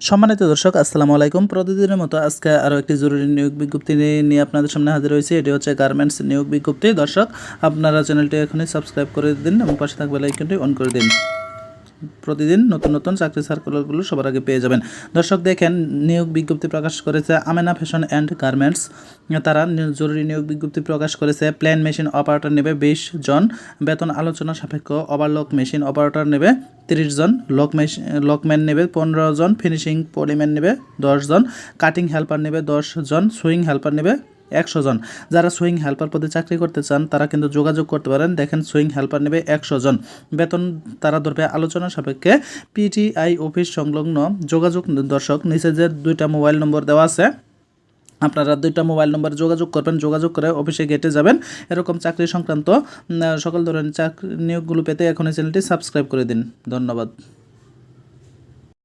সম্মানিত দর্শক, আসসালামু আলাইকুম। প্রতিদিনের মতো আজকে আরও একটি জরুরি নিয়োগ বিজ্ঞপ্তি নিয়ে- আপনাদের সামনে হাজির হয়েছে। এটি হচ্ছে গার্মেন্টস নিয়োগ বিজ্ঞপ্তি। দর্শক, আপনারা চ্যানেলটি এখনই সাবস্ক্রাইব করে দিন এবং পাশে থাকবে লাইকনটি অন করে দিন। প্রতিদিন নতুন নতুন চাকরি সার্কুলারগুলো সবার আগে পেয়ে যাবেন। দর্শক, দেখেন, নিয়োগ বিজ্ঞপ্তি প্রকাশ করেছে আমেনা ফ্যাশন অ্যান্ড গার্মেন্টস তারা জরুরি নিয়োগ বিজ্ঞপ্তি প্রকাশ করেছে। প্ল্যান মেশিন অপারেটর নেবে বিশ জন, বেতন আলোচনা সাপেক্ষ ওভারলক মেশিন অপারেটর নেবে তিরিশ জন লক মেশিন লকম্যান নেবে পনেরো জন ফিনিশিং পলিম্যান নেবে দশ জন কাটিং হেল্পার নেবে দশ জন সুইং হেল্পার নেবে একশো জন। যারা সুইং হেল্পার পদে চাকরি করতে চান, তারা কিন্তু যোগাযোগ করতে পারেন। দেখেন, সুইং হেল্পার নেবে একশো জন। বেতন তারা ধরবে আলোচনা সাপেক্ষে। পিটিআই অফিস সংলগ্ন যোগাযোগ দর্শক, নিচে যে দুইটা মোবাইল নম্বর দেওয়া আছে, আপনারা দুইটা মোবাইল নম্বরে যোগাযোগ করবেন। যোগাযোগ করে অফিসে গেটে যাবেন। এরকম চাকরি সংক্রান্ত সকল ধরনের চাকরি নিয়োগগুলো পেতে এখন এই চ্যানেলটি সাবস্ক্রাইব করে দিন। ধন্যবাদ।